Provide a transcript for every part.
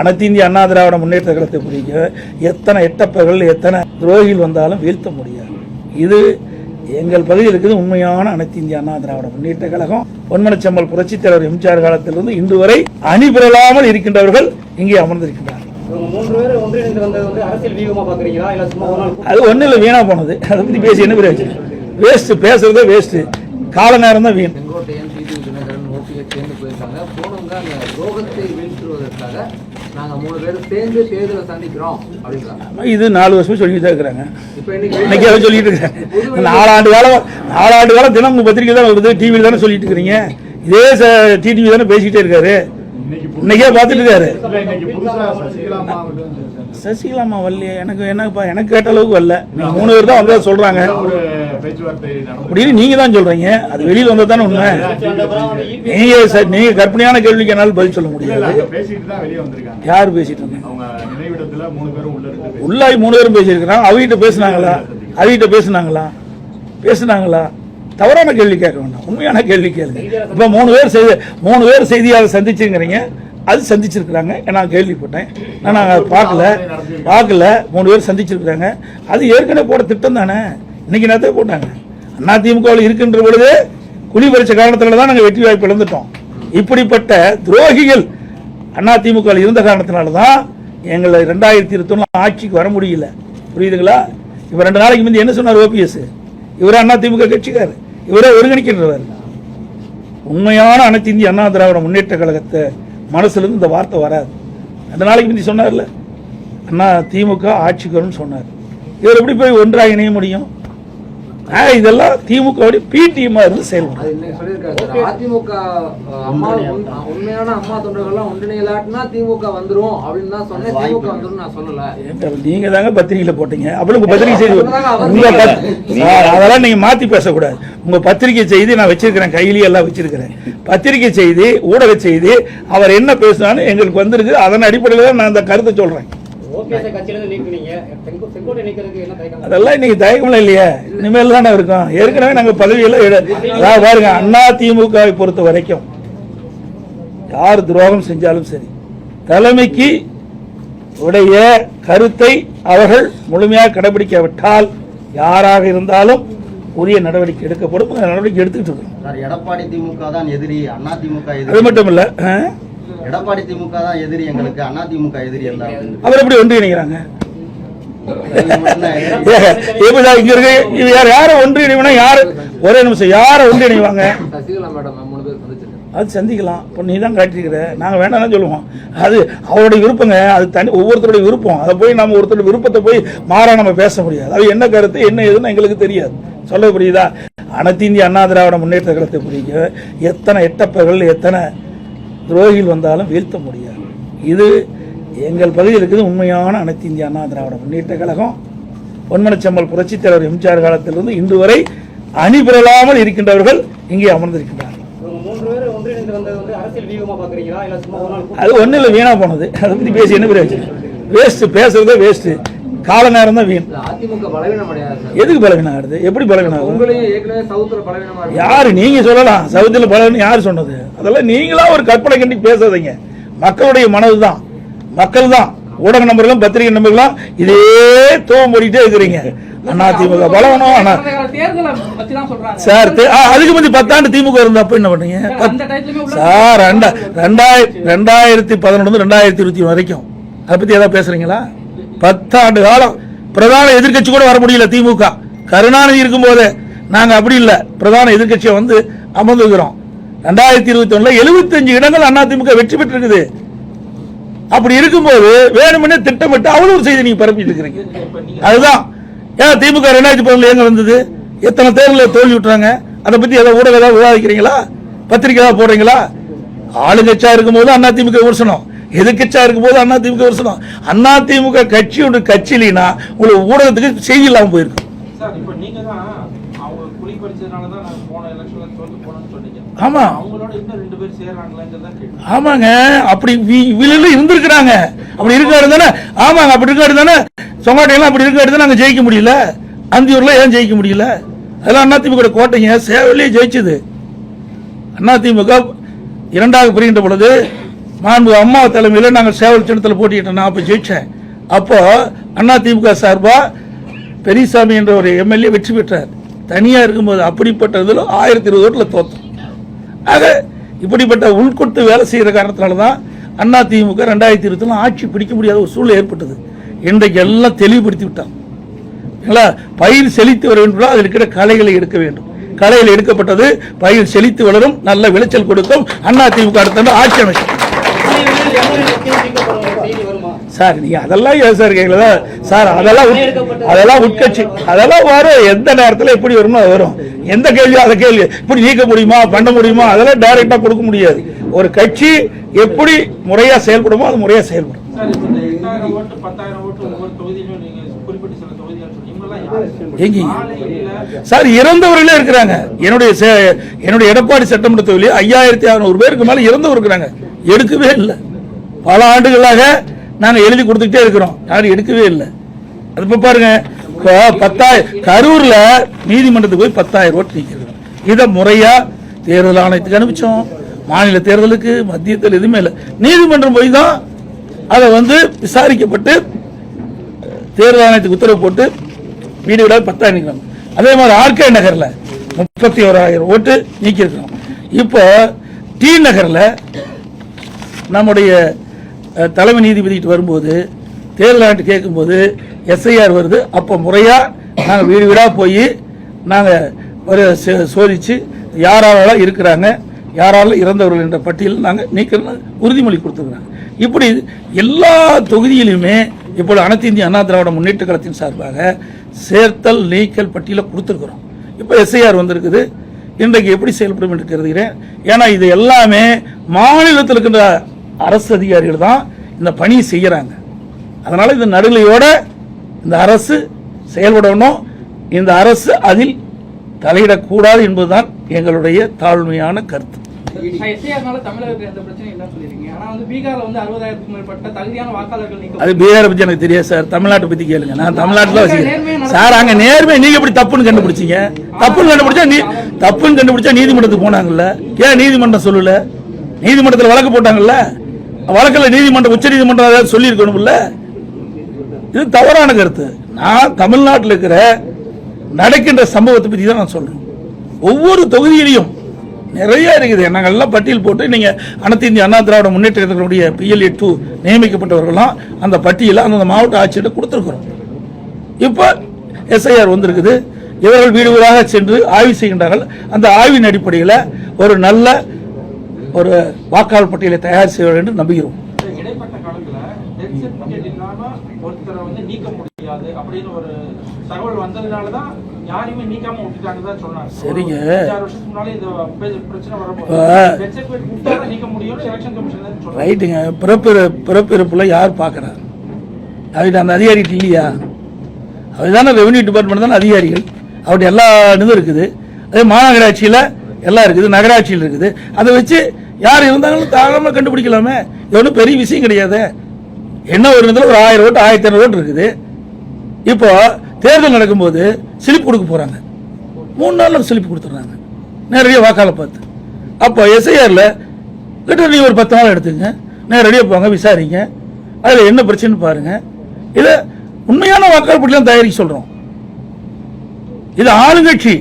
அனைத்து இந்திய அண்ணா திராவிட முன்னேற்ற கழகத்தை பிடிக்க எத்தனை எட்டப்பர்கள் எத்தனை துரோகிகள் வந்தாலும் வீழ்த்த முடியாது. இது எங்கள் பகுதியில் இருக்குது உண்மையான அனைத்து இந்திய அண்ணா திராவிட முன்னேற்ற கழகம். பொன்மனச்சம்மல் புரட்சித் தலைவர் எம்ஜிஆர் காலத்திலிருந்து இன்று வரை அணிபிரலாமல் இருக்கின்றவர்கள் இங்கே நாள் அது ஒன்றும் இல்லை வீணாக போனது. அதை பற்றி பேசி என்ன பிரயோஜனம்? வேஸ்ட்டு பேசுறதே வேஸ்ட்டு கால நேரம் தான் வீண். செங்கோட்டையன் டிடி தினகரன் ஓபிஎஸ் சேர்ந்து போயிருக்காங்க போனவங்க அந்த ரோகத்தை வீழ்த்துவதற்காக நாங்க மூணு பேரும் சேர்ந்து தேர்தலை சந்திக்கிறோம் அப்படின்றாங்க. இது நாலு வருஷம் சொல்லிட்டு தான் இருக்கிறாங்க. இப்ப இன்னைக்கு இன்னைக்கு அதை சொல்லிட்டு இருக்காங்க நாலாண்டு காலம் நாலாண்டு காலம் தினம் பத்திரிக்கை தானே வருது டிவியில் தானே சொல்லிட்டு இருக்கிறீங்க. இதே டிடிவி தானே பேசிக்கிட்டே இருக்காரு. இன்னைக்கே பார்த்துட்டு இருக்காரு. சசிகலாமா வரலையே. எனக்கு என்னப்பா எனக்கு கேட்ட அளவுக்கு வரல. மூணு பேர் தான் வந்ததா சொல்றாங்க. பேச்சுவார்த்தை அப்படின்னு நீங்க தான் சொல்றீங்க அது வெளியில வந்தா தானே உண்மை நீங்க ச- நீங்க கற்பனையான கேள்விக்கு என்னால் பதில் சொல்ல முடியாது யார் பேசிட்டு இருந்தாங்க உள்ளாய் மூணு பேரும் பேசியிருக்கிறாங்க அவகிட்ட பேசுனாங்களா அவகிட்ட பேசுனாங்களா பேசுனாங்களா தவறான கேள்வி கேட்க வேண்டாம் உண்மையான கேள்வி கேளுங்க இப்ப மூணு பேர் செய்தி மூணு பேர் செய்தியாளர் சந்திச்சுங்கிறீங்க அது சந்திச்சிருக்கிறாங்க நான் கேள்விப்பட்டேன் நான் அதை பார்க்கல பார்க்கல மூணு பேர் சந்திச்சிருக்கிறாங்க அது ஏற்கனவே போட திட்டம் தானே இன்னைக்கு நேரத்தை போட்டாங்க? அண்ணா திமுகவில் இருக்கின்ற பொழுது குழி பறிச்ச காரணத்தில் தான் நாங்கள் வெற்றி வாய்ப்பு இழந்துட்டோம். இப்படிப்பட்ட துரோகிகள் அண்ணா திமுகவில் இருந்த காரணத்தினால தான் எங்களை ரெண்டாயிரத்தி இருபத்தொன்னு ஆட்சிக்கு வர முடியல. புரியுதுங்களா? இவர் ரெண்டு நாளைக்கு முந்தி என்ன சொன்னார் ஓபிஎஸ் இவரே அண்ணா திமுக கட்சிக்கார் இவரே ஒருங்கிணைக்கின்றவர். உண்மையான அனைத்து இந்திய அண்ணா திராவிட முன்னேற்ற கழகத்தை மனசுலேருந்து இந்த வார்த்தை வராது. ரெண்டு நாளைக்கு முந்தி சொன்னார்ல அண்ணா திமுக ஆட்சிக்கு வரும்னு சொன்னார். இவர் எப்படி போய் ஒன்றாக இணைய முடியும்? இதெல்லாம் திமுக பிடிஎம்மா இருந்து செயல்படும் அதிமுக அம்மா உண்மையான அம்மா தொண்டர்கள்லாம் ஒன்றிணையலாட்டினா திமுக வந்துரும் அப்படின்னு தான் சொன்னேன். திமுக வந்துரும் நான் சொல்லல. நீங்க தாங்க பத்திரிகையில போட்டீங்க. அப்புறம் உங்க பத்திரிகை செய்தி உங்க அதெல்லாம் நீங்க மாத்தி பேசக்கூடாது. உங்க பத்திரிகை செய்தி நான் வச்சிருக்கிறேன் கையிலேயே எல்லாம் வச்சிருக்கிறேன். பத்திரிகை செய்தி ஊடக செய்தி அவர் என்ன பேசினாலும் எங்களுக்கு வந்திருக்கு அதன் அடிப்படையில் தான் நான் அந்த கருத்தை சொல்றேன். அதெல்லாம் இன்னைக்கு தயக்கம்லாம் இல்லையே. இனிமேல் தானே இருக்கும். ஏற்கனவே நாங்க பதவியெல்லாம் எடு- அதாவது பாருங்க அண்ணா திமுகவை பொறுத்த வரைக்கும் யார் துரோகம் செஞ்சாலும் சரி தலைமைக்கு உடைய கருத்தை அவர்கள் முழுமையாக கடைபிடிக்காவிட்டால் யாராக இருந்தாலும் உரிய நடவடிக்கை எடுக்கப்படும். நடவடிக்கை எடுத்துக்கிட்டு இருக்கோம். சார் எடப்பாடி திமுக தான் எதிரி அண்ணா திமுக அது மட்டும் இல்ல? எடப்பாடி திமுக தான் எதிரி எங்களுக்கு அண்ணா திமுக எதிரி அல்ல. அவர் எப்படி இங்க இருக்கு? இது யார் யாரை ஒன்றிணைவனா யாரு? ஒரே நிமிஷம் யாரை பேர் சந்திச்சிருக்கேன் அது சந்திக்கலாம். இப்போ நீ தான் காட்டியிருக்கிற. நாங்கள் வேண்டாம்னு சொல்லுவோம். அது அவருடைய விருப்பங்க. அது தனி ஒவ்வொருத்தருடைய விருப்பம். அதை போய் நம்ம ஒருத்தருடைய விருப்பத்தை போய் மாறா நம்ம பேச முடியாது. அது என்ன கருத்து என்ன ஏதுன்னு எங்களுக்கு தெரியாது. சொல்ல புரியுதா? அனைத்து இந்திய அண்ணா திராவிட முன்னேற்ற கழகத்தை பிடிக்க எத்தனை எட்டப்பர்கள் எத்தனை துரோகிகள் வந்தாலும் வீழ்த்த முடியாது. இது எங்கள் பகுதியில் இருக்குது உண்மையான அனைத்து இந்திய அண்ணா திராவிட முன்னேற்ற கழகம். பொன்மனச்சம்மல் புரட்சித் தலைவர் எம்ஜிஆர் காலத்திலிருந்து இன்று வரை அணிபிரலாமல் இருக்கின்றவர்கள் இங்கே அமர்ந்திருக்கின்றார்கள். அது ஒன்றும் இல்லை வீணாக போனது. அதை பற்றி பேசி என்ன பிரயோஜனம் வேஸ்ட்டு பேசுறதே வேஸ்ட்டு கால நேரம் தான் வீண். அதிமுக பலவீனம் எதுக்கு பலவீனம் ஆகுது எப்படி பலவீனம் ஆகுது யாரு? நீங்க சொல்லலாம். சவுத்தில் பலவீனம் யார் சொன்னது? அதெல்லாம் நீங்களா ஒரு கற்பனை கண்டி பேசாதீங்க. மக்களுடைய மனது தான் மக்கள் தான் ஊடக நம்பர்களும் பத்திரிகை நம்பர்களும் இதே தூவம் போடிட்டே இருக்கிறீங்க. அண்ணா திமுக பலவனம் சார் அதுக்கு முந்தி பத்தாண்டு திமுக இருந்தா அப்ப என்ன பண்ணீங்க? சார் ரெண்டா ரெண்டாயிரத்தி ரெண்டாயிரத்தி பதினொன்று ரெண்டாயிரத்தி இருபத்தி வரைக்கும். அதை பத்தி ஏதாவது பேசுறீங்களா? பத்தாண்டு காலம் பிரதான எதிர்க்கட்சி கூட வர முடியல திமுக. கருணாநிதி இருக்கும்போது நாங்கள் அப்படி இல்லை. பிரதான எதிர்க்கட்சியை வந்து அமர்ந்துக்கிறோம் ரெண்டாயிரத்தி இருபத்தி ஒன்றில் எழுபத்தஞ்சு இடங்கள் அதிமுக வெற்றி பெற்றிருக்குது. அப்படி இருக்கும்போது வேணுமென்னே திட்டமிட்டு அவ்வளவு ஒரு செய்தி நீங்கள் பரப்பிட்டு இருக்கிறீங்க. அதுதான். ஏன் திமுக ரெண்டாயிரத்தி பதினொன்று எங்கே வந்தது? எத்தனை தேர்தலில் தோல்வி விட்டுறாங்க? அதை பற்றி ஏதாவது ஊடக ஏதாவது விவாதிக்கிறீங்களா? பத்திரிக்கை ஏதாவது போடுறீங்களா? ஆளுங்கட்சியாக இருக்கும்போது அண்ணா திமுக விமர்சனம் எதிர்கட்சியா இருக்கும்போது அண்ணா திமுக விமர்சனம் அண்ணா திமுக கட்சியோட கட்சி இல்லைன்னா உங்களுக்கு ஊடகத்துக்கு செய்தி இல்லாம போயிருக்கும் ஆமா. ஆமாங்க. அப்படி வி- விழுந்து இருந்திருக்கிறாங்க. அப்படி இருக்காரு தானே? ஆமாங்க. அப்படி இருக்காரு தானே? சொங்காட்டையெல்லாம் அப்படி இருக்காரு தானே? அங்க ஜெயிக்க முடியல. அந்தியூர்ல ஏன் ஜெயிக்க முடியல? அதெல்லாம் அதிமுக கோட்டைங்க. சேவலையே ஜெயிச்சது. அதிமுக இரண்டாக பிரிகின்ற பொழுது மாண்பு அம்மா தலைமையில் நாங்கள் சேவல் சின்னத்தில் போட்டிக்கிட்டோம் நான் அப்போ ஜெயிச்சேன். அப்போது அண்ணா திமுக சார்பாக பெரியசாமி என்ற ஒரு எம்எல்ஏ வெற்றி பெற்றார். தனியாக இருக்கும்போது அப்படிப்பட்ட இதில் ஆயிரத்தி இருபது ஓட்டில் தோத்தோம். ஆக இப்படிப்பட்ட உள்கொட்டு வேலை செய்கிற காரணத்தினால தான் அண்ணா திமுக ரெண்டாயிரத்தி இருபத்தில் ஆட்சி பிடிக்க முடியாத ஒரு சூழ்நிலை ஏற்பட்டது. இன்றைக்கு எல்லாம் தெளிவுபடுத்தி விட்டான் பயிர் செழித்து வர வேண்டும். அதில் இருக்கிற கலைகளை எடுக்க வேண்டும். கலையில் எடுக்கப்பட்டது பயிர் செழித்து வளரும் நல்ல விளைச்சல் கொடுக்கும். அண்ணா திமுக அடுத்த ஆட்சி அமைச்சர் சார் நீங்க அதெல்லாம் ஏன் சார் அதெல்லாம் அதெல்லாம் உட்கட்சி. அதெல்லாம் வரும். எந்த நேரத்தில் எப்படி வருமோ அது வரும். எந்த கேள்வியோ அந்த கேள்வி. இப்படி நீக்க முடியுமா? பண்ண முடியுமா? அதெல்லாம் டைரக்டா கொடுக்க முடியாது. ஒரு கட்சி எப்படி முறையா செயல்படுமோ அது முறையா செயல்படும். சார் இறந்தவர்களே இருக்கிறாங்க. என்னுடைய என்னுடைய எடப்பாடி சட்டமன்ற தொகுதியில் ஐயாயிரத்தி அறுநூறு பேருக்கு மேல இறந்தவர் இருக்கிறாங்க. எடுக்கவே இல்லை. பல ஆண்டுகளாக நாங்கள் எழுதி கொடுத்துக்கிட்டே இருக்கிறோம். யாரும் எடுக்கவே இல்லை. அது இப்போ பாருங்க இப்போ பத்தாயிரம் கரூரில் நீதிமன்றத்துக்கு போய் பத்தாயிரம் ஓட்டு நீக்கிறோம் இதை முறையாக தேர்தல் ஆணையத்துக்கு அனுப்பிச்சோம். மாநில தேர்தலுக்கு மத்தியத்தில் எதுவுமே இல்லை. நீதிமன்றம் போய் தான் அதை வந்து விசாரிக்கப்பட்டு தேர்தல் ஆணையத்துக்கு உத்தரவு போட்டு வீடு வீடாக பத்தாயிரம் நிற்கிறாங்க அதே மாதிரி ஆர்கே நகரில் முப்பத்தி ஓராயிரம் ஓட்டு நீக்கியிருக்கிறோம். இப்போ டி நகரில் நம்முடைய தலைமை நீதிபதிட்டு வரும்போது தேர்தல் ஆண்டு கேட்கும்போது எஸ்ஐஆர் வருது. அப்போ முறையாக நாங்கள் வீடு வீடாக போய் நாங்கள் ஒரு சே- சோதிச்சு யாராலாம் இருக்கிறாங்க யாராலும் இறந்தவர்கள் என்ற பட்டியல் நாங்கள் நீக்க உறுதிமொழி கொடுத்துருக்குறாங்க. இப்படி எல்லா தொகுதியிலுமே இப்போது அனைத்து இந்திய அண்ணா திராவிட முன்னேற்ற கழகத்தின் சார்பாக சேர்த்தல் நீக்கல் பட்டியலை கொடுத்துருக்குறோம். இப்போ எஸ்ஐஆர் வந்திருக்குது. இன்றைக்கு எப்படி செயல்படும் என்று கருதுகிறேன். ஏன்னா இது எல்லாமே மாநிலத்தில் இருக்கின்ற அரசு அதிகாரிகள் தான் இந்த பணியை செய்யறாங்க. அதனால இந்த நடுநிலையோட இந்த அரசு செயல்படணும். இந்த அரசு அதில் தலையிடக்கூடாது என்பதுதான் எங்களுடைய தாழ்மையான கருத்து. அது பீகாரை பத்தி எனக்கு தெரியாது சார். தமிழ்நாட்டை பத்தி கேளுங்க. நான் தமிழ்நாட்டில் வசிக்கிறேன். சார் அங்க நேர்மை நீங்க எப்படி தப்புன்னு கண்டுபிடிச்சீங்க? தப்புன்னு கண்டுபிடிச்சா நீ தப்புன்னு கண்டுபிடிச்சா நீதிமன்றத்துக்கு போனாங்கல்ல? ஏன் நீதிமன்றம் சொல்லல? நீதிமன்றத்தில் வழக்கு போட்டாங்கல்ல? வழக்கில் நீதிமன்றம் உச்ச நீதிமன்றம் ஏதாவது சொல்லியிருக்கணும்ல? இது தவறான கருத்து. நான் தமிழ்நாட்டில் இருக்கிற நடக்கின்ற சம்பவத்தை பற்றி தான் நான் சொல்கிறேன் ஒவ்வொரு தொகுதியிலையும் நிறைய இருக்குது. நாங்கள் எல்லாம் பட்டியல் போட்டு நீங்கள் அனைத்து இந்திய அண்ணா திராவிட முன்னேற்ற கழகத்தினுடைய பிஎல்ஏ டூ நியமிக்கப்பட்டவர்கள்லாம் அந்த பட்டியலை அந்தந்த மாவட்ட ஆட்சியிட்ட கொடுத்துருக்குறோம். இப்போ எஸ்ஐஆர் வந்திருக்குது. இவர்கள் வீடு வீடாக சென்று ஆய்வு செய்கின்றார்கள். அந்த ஆய்வின் அடிப்படையில் ஒரு நல்ல ஒரு வாக்காளர் பட்டியலை தயார் செய்ய வேண்டும் என்று நம்புகிறோம். சரிங்க. ரைட்டுங்க. பிறப்பு பிறப்பிறப்புல யார் பார்க்குறா அவர்கிட்ட அந்த அதிகாரிகிட்ட இல்லையா? அவர் தானே ரெவன்யூ டிபார்ட்மெண்ட் தானே அதிகாரிகள். அவர்கிட்ட எல்லா இதுவும் இருக்குது. அதே மாநகராட்சியில் எல்லாம் இருக்குது. நகராட்சியில் இருக்குது. அதை வச்சு யார் இருந்தாங்களும் தாராளமாக கண்டுபிடிக்கலாமே. இது ஒன்றும் பெரிய விஷயம் கிடையாது. என்ன ஒரு இடத்துல ஒரு ஆயிரம் ஓட்டு ஆயிரத்தி ஐநூறு ஓட்டு இருக்குது. இப்போ தேர்தல் நடக்கும்போது ஸ்லிப் கொடுக்க போகிறாங்க மூணு நாளில் ஸ்லிப் கொடுத்துட்றாங்க. நேரடியாக வாக்காளர் பார்த்து. அப்போ எஸ்ஐஆரில் கிட்ட நீ ஒரு பத்து நாள் எடுத்துங்க. நேரடியாக போங்க விசாரிங்க. அதில் என்ன பிரச்சனை பாருங்க. இதை உண்மையான வாக்காளர் பட்டியலாம் தயாரிக்க சொல்கிறோம் இது ஆளுங்கட்சி.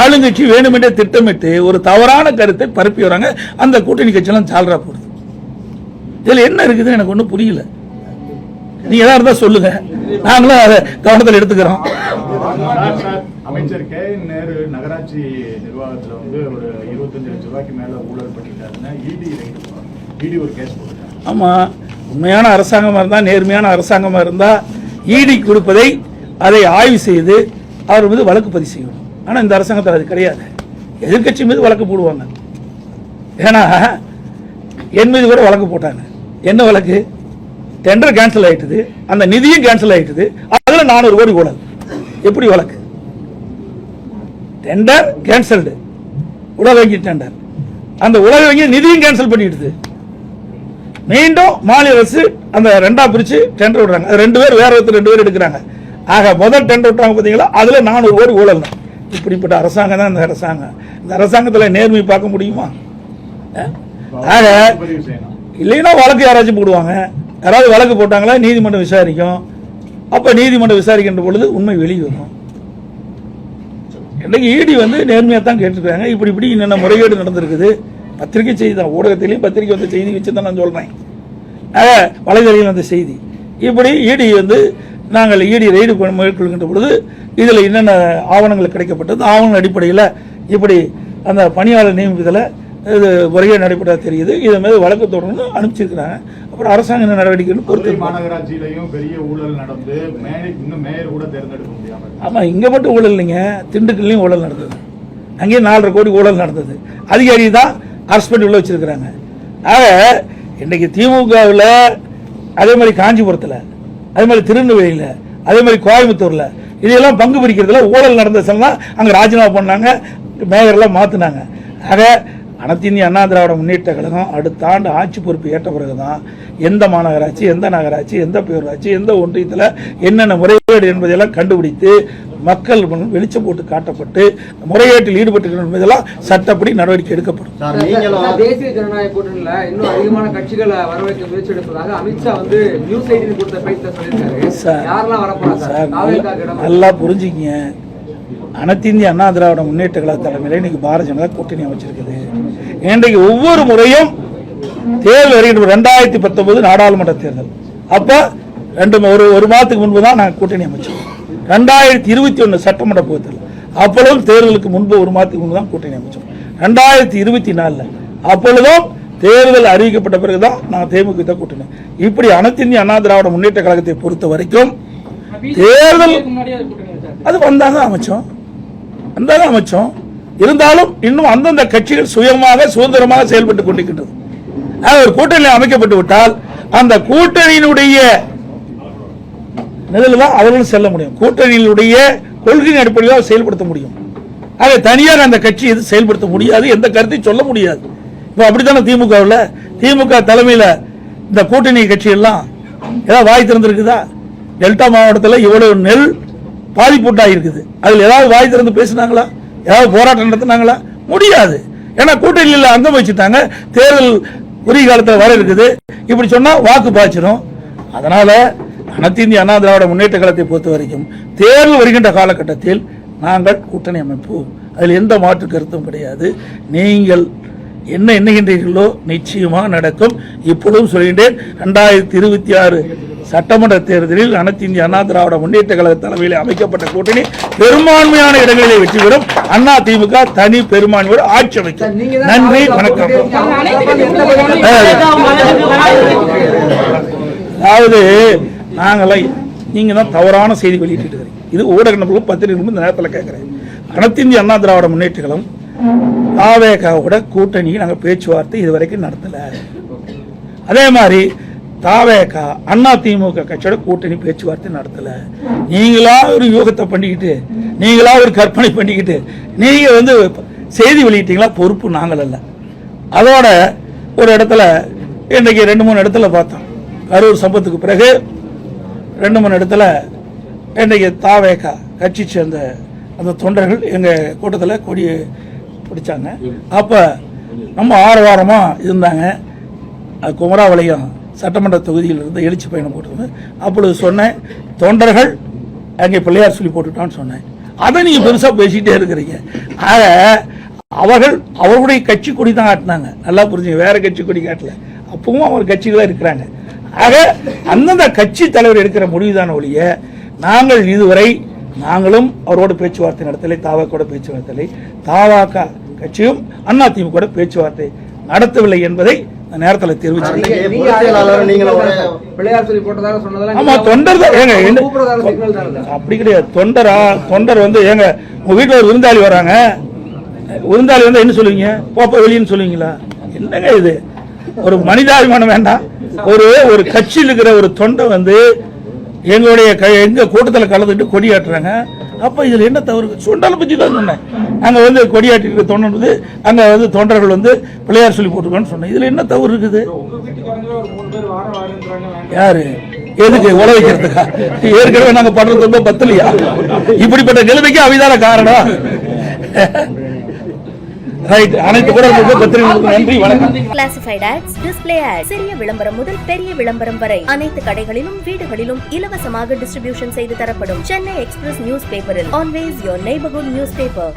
ஆளுங்கட்சி வேணுமென்றே திட்டமிட்டு ஒரு தவறான கருத்தை பரப்பி வராங்க. அந்த கூட்டணி கட்சியெல்லாம் சால்ரா போடுது இதில் என்ன இருக்குதுன்னு எனக்கு ஒன்றும் புரியல. நீங்க எதா இருந்தா சொல்லுங்க. நாங்களும் அதை கவனத்தில் எடுத்துக்கிறோம். சார், சார், அமைச்சர் கே. நேரு நகராட்சி நிர்வாகத்துல வந்து ஒரு இருபத்தஞ்சு லட்சம் ரூபாய்க்கு மேல ஊழல் பண்ணிட்டாருன்னா இடி இடி ஒரு கேஸ் போட்டுருக்காங்க ஆமா. உண்மையான அரசாங்கமா இருந்தா நேர்மையான அரசாங்கமா இருந்தா ஈடி கொடுப்பதை அதை ஆய்வு செய்து அவர் மீது வழக்கு பதிவு செய்யணும். ஆனால் இந்த அரசாங்கத்தில் அது கிடையாது. எதிர்க்கட்சி மீது வழக்கு போடுவாங்க. ஏன்னா என் மீது கூட வழக்கு போட்டாங்க. என்ன வழக்கு? டெண்டர் கேன்சல் ஆயிட்டுது. அந்த நிதியும் கேன்சல் ஆயிட்டுது. அதுல நானூறு கோடி ஊழல் எப்படி வழக்கு? டெண்டர் கேன்சல்டு உலக வங்கி டெண்டர் அந்த உலக வங்கி நிதியும் கேன்சல் பண்ணிடுது. மீண்டும் மாநில அரசு அந்த ரெண்டா பிரிச்சு டெண்டர் விடுறாங்க. ரெண்டு பேர் வேற ஒருத்தர் ரெண்டு பேர் எடுக்கிறாங்க. ஆக முதல் டெண்டர் விட்டாங்க பார்த்தீங்களா? அதுல நானூறு கோடி ஊழல் தான். இப்படிப்பட்ட அரசாங்கம் தான் இந்த அரசாங்கம். இந்த அரசாங்கத்துல நேர்மை பார்க்க முடியுமா? ஆக இல்லைன்னா வழக்கு யாராச்சும் போடுவாங்க. யாராவது வழக்கு போட்டாங்களா நீதிமன்றம் விசாரிக்கும். அப்போ நீதிமன்றம் விசாரிக்கின்ற பொழுது உண்மை வெளியே வரும் இன்னைக்கு ஈடி வந்து நேர்மையாக தான் கேட்டிருக்காங்க. இப்படி இப்படி என்னென்ன முறைகேடு நடந்திருக்குது? பத்திரிகை செய்தி தான். ஊடகத்திலையும் பத்திரிகை வந்த செய்தி வச்சு தான் நான் சொல்கிறேன் வலைதளியில் வந்த செய்தி. இப்படி ஈடி வந்து நாங்கள் ஈடி ரெய்டு மேற்கொள்கின்ற பொழுது இதில் என்னென்ன ஆவணங்கள் கிடைக்கப்பட்டது ஆவணங்கள் அடிப்படையில் இப்படி அந்த பணியாளர் நியமிப்பதில் இது முறைகேடு நடைபெற்றா தெரியுது. இதை மீது வழக்கு தொடர்ந்து அனுப்பிச்சிருக்கிறாங்க. அப்புறம் அரசாங்க என்ன நடவடிக்கைன்னு பொறுத்து மதுரை மாநகராட்சியிலையும் பெரிய ஊழல் நடந்து இன்னும் மேயர் கூட தேர்ந்தெடுக்க முடியாம இருக்கு. ஆமாம் இங்கே மட்டும் ஊழல் இல்லைங்க. திண்டுக்கல்லையும் ஊழல் நடந்தது. அங்கேயும் நாலரை கோடி ஊழல் நடந்தது. அதிகாரி தான் அரஸ்ட் பண்ணி உள்ள வச்சிருக்கிறாங்க. ஆக இன்னைக்கு திமுகவில் அதே மாதிரி காஞ்சிபுரத்தில் அதே மாதிரி திருநெல்வேலியில் அதே மாதிரி கோயம்புத்தூரில் இதையெல்லாம் பங்கு பிடிக்கிறதுல ஊழல் சொன்னால் அங்கே ராஜினாமா பண்ணாங்க மேயரெல்லாம் மாற்றினாங்க ஆக அனைத்து இந்திய அண்ணா திராவிட முன்னேற்ற கழகம் அடுத்த ஆண்டு ஆட்சி பொறுப்பு ஏற்ற பிறகுதான் எந்த மாநகராட்சி எந்த நகராட்சி எந்த பேரூராட்சி எந்த ஒன்றியத்தில் என்னென்ன முறைகேடு என்பதையெல்லாம் கண்டுபிடித்து மக்கள் முன் வெளிச்சம் போட்டு காட்டப்பட்டு முறைகேட்டில் ஈடுபட்டு என்பதெல்லாம் சட்டப்படி நடவடிக்கை எடுக்கப்படும். தேசிய ஜனநாயக கூட்டணியில இன்னும் அதிகமான கட்சிகளை வரவழைக்க முயற்சி எடுப்பதாக அமித்ஷா வந்து நியூஸ் எயிட்டின் கொடுத்த பேட்டில் சொல்லியிருக்காரு. சார் யாரெல்லாம் வரப்போறா சார்? சார் தாவேக்காக்கு இடம் நல்லா புரிஞ்சுக்கிங்க. அனைத்து இந்திய அண்ணா திராவிட முன்னேற்ற கழக தலைமையில இன்னைக்கு பாரதிய ஜனதா கூட்டணி அமைச்சிருக்குது. இன்றைக்கு ஒவ்வொரு முறையும் தேர்தல் வருகின்ற ரெண்டாயிரத்தி பத்தொன்பது நாடாளுமன்ற தேர்தல். அப்ப ரெண்டு ஒரு ஒரு மாதத்துக்கு முன்பு தான் நாங்கள் கூட்டணி அமைச்சோம். ரெண்டாயிரத்தி இருபத்தி ஒன்று சட்டமன்ற தேர்தல். அப்பொழுதும் தேர்தலுக்கு முன்பு ஒரு மாதத்துக்கு முன்பு தான் கூட்டணி அமைச்சோம். ரெண்டாயிரத்தி இருபத்தி நாலில். அப்பொழுதும் தேர்தல் அறிவிக்கப்பட்ட பிறகுதான் நாங்கள் தேமுக தான் கூட்டணி. இப்படி அனைத்து இந்திய அண்ணா திராவிட முன்னேற்ற கழகத்தை பொறுத்த வரைக்கும் தேர்தல் அது வந்தாங்க அமைச்சோம். வந்தாங்க அமைச்சோம். இருந்தாலும் இன்னும் அந்தந்த கட்சிகள் சுயமாக சுதந்திரமாக செயல்பட்டு கொண்டிருக்கின்றது. ஒரு கூட்டணி அமைக்கப்பட்டு விட்டால் அந்த கூட்டணியினுடைய நிலையில் தான் அவர்களும் செல்ல முடியும். கூட்டணியினுடைய கொள்கையின் அடிப்படையில் செயல்படுத்த முடியும். ஆக தனியாக அந்த கட்சி எது செயல்படுத்த முடியாது எந்த கருத்தையும் சொல்ல முடியாது. இப்போ அப்படித்தானே திமுகவில் திமுக தலைமையில் இந்த கூட்டணி கட்சியெல்லாம் ஏதாவது வாய் திறந்திருக்குதா? டெல்டா மாவட்டத்தில் இவ்வளவு நெல் பாதிப்புட்டாக இருக்குது அதில் ஏதாவது வாய் திறந்து பேசினாங்களா? ஏதாவது போராட்டம் நடத்தினாங்களா? முடியாது. ஏன்னா கூட்டணியில் அங்கம் வச்சுட்டாங்க. தேர்தல் உரிய காலத்தில் வர இருக்குது. இப்படி சொன்னால் வாக்கு பாய்ச்சிடும் அதனால் அனைத்திந்திய அண்ணா திராவிட முன்னேற்ற காலத்தை பொறுத்த வரைக்கும் தேர்தல் வருகின்ற காலகட்டத்தில் நாங்கள் கூட்டணி அமைப்போம். அதில் எந்த மாற்று கருத்தும் கிடையாது. நீங்கள் என்ன எண்ணுகின்றீர்களோ நிச்சயமாக நடக்கும். இப்பொழுதும் சொல்கின்றேன் ரெண்டாயிரத்தி இருபத்தி ஆறு சட்டமன்ற தேர்தலில் அனைத்து இந்திய அண்ணா திராவிட முன்னேற்ற கழக தலைமையில் அமைக்கப்பட்ட கூட்டணி பெரும்பான்மையான இடங்களிலே வெற்றி பெறும். அண்ணா திமுக தனி பெரும்பான்மையோடு ஆட்சி அமைக்கும். நன்றி வணக்கம். அதாவது நாங்களாம் நீங்க தான் தவறான செய்தி வெளியிட்டு இருக்கிறீங்க இது ஊடக நபர்களும் பத்திரிகை இந்த நேரத்தில் கேட்குறேன். அனைத்து இந்திய அண்ணா திராவிட முன்னேற்றங்களும் தாவேகாவோட கூட்டணி நாங்கள் பேச்சுவார்த்தை இது வரைக்கும் நடத்தல அதே மாதிரி தாவேகா அண்ணா திமுக கட்சியோட கூட்டணி பேச்சுவார்த்தை நடத்தல. நீங்களா ஒரு யூகத்தை பண்ணிக்கிட்டு நீங்களா ஒரு கற்பனை பண்ணிக்கிட்டு நீங்க வந்து செய்தி வெளியிட்டீங்களா? பொறுப்பு நாங்கள் அல்ல. அதோட ஒரு இடத்துல இன்றைக்கு ரெண்டு மூணு இடத்துல பார்த்தோம். கரூர் சம்பத்துக்கு பிறகு ரெண்டு மூணு இடத்துல இன்றைக்கு தாவேகா கட்சி சேர்ந்த அந்த தொண்டர்கள் எங்கள் கூட்டத்தில் கொடியை பிடிச்சாங்க. அப்போ நம்ம ஆரவாரமாக இருந்தாங்க. அது குமராவளையம் சட்டமன்ற தொகுதியில் இருந்து எழுச்சி பயணம் போட்டிருந்தேன் அப்பொழுது சொன்னேன் தொண்டர்கள் அங்கே பிள்ளையார் சொல்லி போட்டுட்டான்னு சொன்னேன். அதை நீங்கள் பெருசாக பேசிகிட்டே இருக்கிறீங்க. ஆக அவர்கள் அவருடைய கட்சி கொடி தான் காட்டினாங்க. நல்லா புரிஞ்சுங்க வேற கட்சி கொடி காட்டல. அப்பவும் அவர் கட்சிகளாக இருக்கிறாங்க. ஆக அந்தந்த கட்சி தலைவர் எடுக்கிற முடிவுதான ஒழிய நாங்கள் இதுவரை நாங்களும் அவரோட பேச்சுவார்த்தை நடத்தலை தாவாக்கோட பேச்சுவார்த்தை தாவாக்கா கட்சியும் அண்ணா பேச்சுவார்த்தை நடத்தவில்லை என்பதை நேரத்தில் தெரிவிச்சேன் நீங்க- நீங்க நீங்க பொதுச் செயலாளர் நீங்களும் ஒரு- பிள்ளையார் சொல்லி போட்டதாக சொன்னதெல்லாம் ஆமா நீங்க தொண்டர் தான். ஏங்க? அப்படி கிடையாது. தொண்டரா? தொண்டர் வந்து ஏங்க உங்க வீட்டுல ஒரு விருந்தாளி வராங்க. விருந்தாளி வந்து என்ன சொல்லுவீங்க? போப்ப வெளியன்னு சொல்லுவீங்களா? என்னங்க இது? ஒரு மனிதாபிமானம் வேண்டாம். ஒரு ஒரு கட்சியில் இருக்கிற ஒரு தொண்டை வந்து எங்களுடைய க- எங்க கூட்டத்தில் கலந்துட்டு கொடியாட்டுறாங்க அப்ப இதுல என்ன தவறு? சுண்டலை பற்றி தான் சொன்னேன். அங்க வந்து கொடியாட்டிருக்க தொண்டன் வந்து அங்க வந்து தொண்டர்கள் வந்து பிள்ளையார் சொல்லி போட்டுருக்கோன்னு சொன்னேன். இதுல என்ன தவறு இருக்குது? யாரு? எதுக்கு உழ வைக்கிறதுக்கா ஏற்கனவே நாங்க படுறது ரொம்ப பத்தலையா? இப்படிப்பட்ட நிலைமைக்கு அவைதான காரணம். ரைட் அனைத்து கூட பத்திரிகைகளுக்கு நன்றி வணக்கம். கிளாசிஃபைட் ஆட்ஸ் டிஸ்ப்ளே ஆட் சிறிய விளம்பரம் முதல் பெரிய விளம்பரம் வரை. அனைத்து கடைகளிலும் வீடுகளிலும் இலவசமாக டிஸ்ட்ரிபியூஷன் செய்து தரப்படும். சென்னை எக்ஸ்பிரஸ் நியூஸ் பேப்பரில் always your neighbourhood news paper